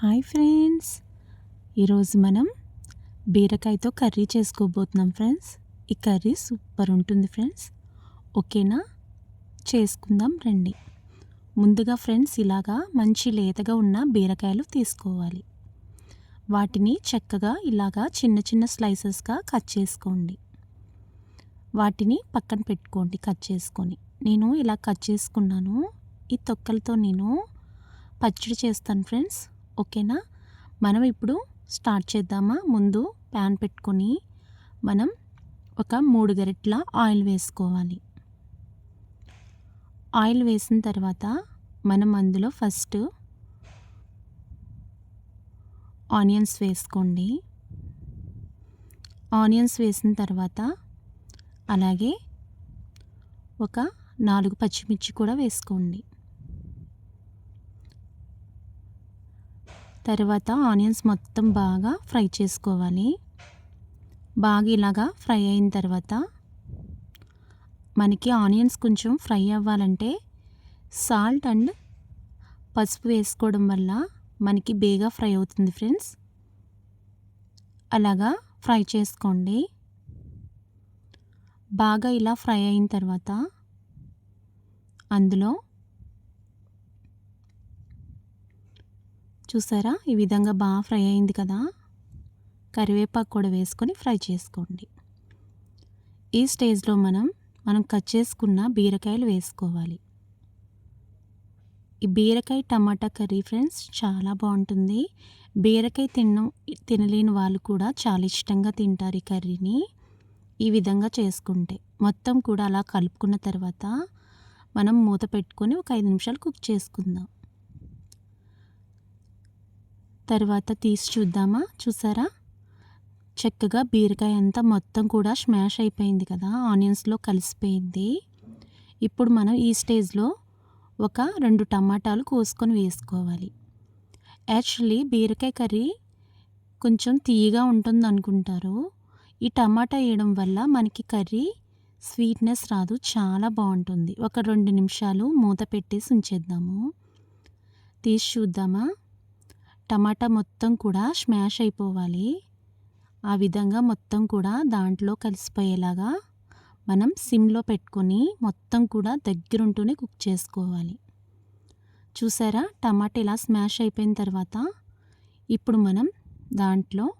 Hi friends. ఈరోజు మనం బీరకాయతో కర్రీ చేసుకోబోతున్నాం ఫ్రెండ్స్. ఈ కర్రీ సూపర్ ఉంటుంది ఫ్రెండ్స్. ఓకేనా? చేసుకుందాం రండి. ముందుగా ఫ్రెండ్స్ ఇలాగా మంచి లేతగా ఉన్న బీరకాయలు తీసుకోవాలి. వాటిని చక్కగా ఇలాగా చిన్న చిన్న స్లైసెస్గా కట్ చేసుకోండి. వాటిని పక్కన పెట్టుకోండి కట్ చేసుకొని. నేను ఇలా కట్ చేసుకున్నాను. ఈ తొక్కలతో నేను పచ్చడి చేస్తాను ఫ్రెండ్స్. ఓకేనా? మనం ఇప్పుడు స్టార్ట్ చేద్దామా? ముందు ప్యాన్ పెట్టుకొని మనం ఒక మూడు గరిట్ల ఆయిల్ వేసుకోవాలి. ఆయిల్ వేసిన తర్వాత మనం అందులో ఫస్ట్ ఆనియన్స్ వేసుకోండి. ఆనియన్స్ వేసిన తర్వాత అలాగే ఒక నాలుగు పచ్చిమిర్చి కూడా వేసుకోండి. తర్వాత ఆనియన్స్ మొత్తం బాగా ఫ్రై చేసుకోవాలి. బాగా ఇలాగా ఫ్రై అయిన తర్వాత మనకి ఆనియన్స్ కొంచెం ఫ్రై అవ్వాలంటే సాల్ట్ అండ్ పసుపు వేసుకోవడం వల్ల మనకి బేగా ఫ్రై అవుతుంది ఫ్రెండ్స్. అలాగా ఫ్రై చేసుకోండి. బాగా ఇలా ఫ్రై అయిన తర్వాత అందులో చూసారా? ఈ విధంగా బాగా ఫ్రై అయింది కదా? కరివేపాకు కూడా వేసుకొని ఫ్రై చేసుకోండి. ఈ స్టేజ్లో మనం మనం కట్ చేసుకున్న బీరకాయలు వేసుకోవాలి. ఈ బీరకాయ టమాటా కర్రీ ఫ్రెండ్స్ చాలా బాగుంటుంది. బీరకాయ తిన్న తినలేని వాళ్ళు కూడా చాలా ఇష్టంగా తింటారు ఈ కర్రీని. ఈ విధంగా చేసుకుంటే మొత్తం కూడా అలా కలుపుకున్న తర్వాత మనం మూత పెట్టుకొని ఒక ఐదు నిమిషాలు కుక్ చేసుకుందాం. తర్వాత తీసి చూద్దామా? చూసారా? చక్కగా బీరకాయ అంతా మొత్తం కూడా స్మాష్ అయిపోయింది కదా ఆనియన్స్లో కలిసిపోయింది. ఇప్పుడు మనం ఈ స్టేజ్లో ఒక రెండు టమాటాలు కోసుకొని వేసుకోవాలి. యాక్చువల్లీ బీరకాయ కర్రీ కొంచెం తీయగా ఉంటుంది అనుకుంటారు ఈ టమాటా వేయడం వల్ల మనకి కర్రీ స్వీట్నెస్ రాదు చాలా బాగుంటుంది. ఒక రెండు నిమిషాలు మూత పెట్టేసి ఉంచేద్దాము. తీసి చూద్దామా? టమాటా మొత్తం కూడా స్మాష్ అయిపోవాలి. ఆ విధంగా మొత్తం కూడా దాంట్లో కలిసిపోయేలాగా మనం సిమ్లో పెట్టుకొని మొత్తం కూడా దగ్గరుంటూనే కుక్ చేసుకోవాలి. చూసారా? టమాటా ఇలా స్మాష్ అయిపోయిన తర్వాత ఇప్పుడు మనం దాంట్లో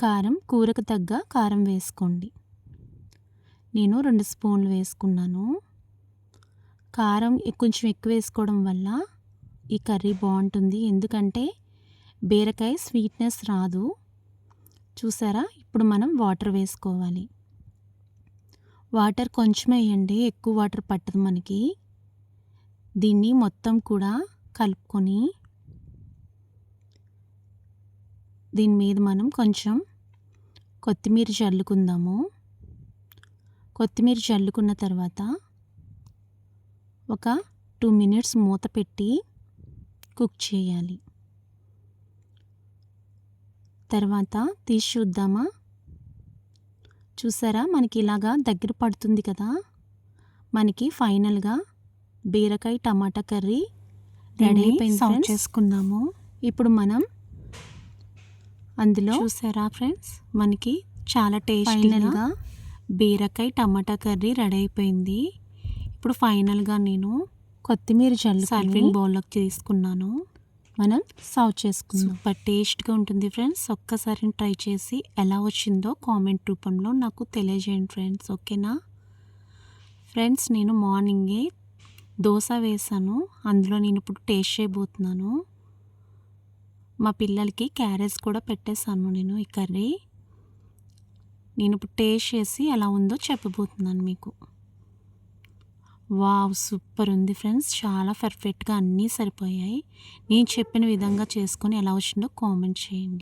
కారం కూరకు తగ్గ కారం వేసుకోండి. నేను రెండు స్పూన్లు వేసుకున్నాను. కారం కొంచెం ఎక్కువ వేసుకోవడం వల్ల ఈ కర్రీ బాగుంటుంది. ఎందుకంటే బీరకాయ స్వీట్నెస్ రాదు. చూసారా? ఇప్పుడు మనం వాటర్ వేసుకోవాలి. వాటర్ కొంచెం వేయండి ఎక్కువ వాటర్ పట్టదు మనకి. దీన్ని మొత్తం కూడా కలుపుకొని దీని మీద మనం కొంచెం కొత్తిమీర చల్లుకుందాము. కొత్తిమీర చల్లుకున్న తర్వాత ఒక టూ మినిట్స్ మూత పెట్టి కుక్ చేయాలి. తర్వాత తీసి చూద్దామా? చూసారా? మనకి ఇలాగా దగ్గర పడుతుంది కదా? మనకి ఫైనల్గా బీరకాయ టమాటా కర్రీ రెడీ అయిపోయింది చేసుకుందాము. ఇప్పుడు మనం అందులో చూసారా ఫ్రెండ్స్? మనకి చాలా టేస్టీగా బీరకాయ టమాటా కర్రీ రెడీ అయిపోయింది. ఇప్పుడు ఫైనల్గా నేను కొత్తిమీర జల్లు సర్వింగ్ బౌల్లోకి తీసుకున్నాను. మనం సర్వ్ చేసుకుందాం. సూపర్ టేస్ట్గా ఉంటుంది ఫ్రెండ్స్. ఒక్కసారి ట్రై చేసి ఎలా వచ్చిందో కామెంట్ రూపంలో నాకు తెలియజేయండి ఫ్రెండ్స్. ఓకేనా? ఫ్రెండ్స్ నేను మార్నింగే దోశ వేసాను. అందులో నేను ఇప్పుడు టేస్ట్ చేయబోతున్నాను. మా పిల్లలకి క్యారెట్స్ కూడా పెట్టేశాను నేను ఈ కర్రీ. నేను ఇప్పుడు టేస్ట్ చేసి ఎలా ఉందో చెప్పబోతున్నాను మీకు. వావ్ సూపర్ ఉంది ఫ్రెండ్స్. చాలా పర్ఫెక్ట్గా అన్నీ సరిపోయాయి. నేను చెప్పిన విధంగా చేసుకొని ఎలా వచ్చిందో కామెంట్ చేయండి.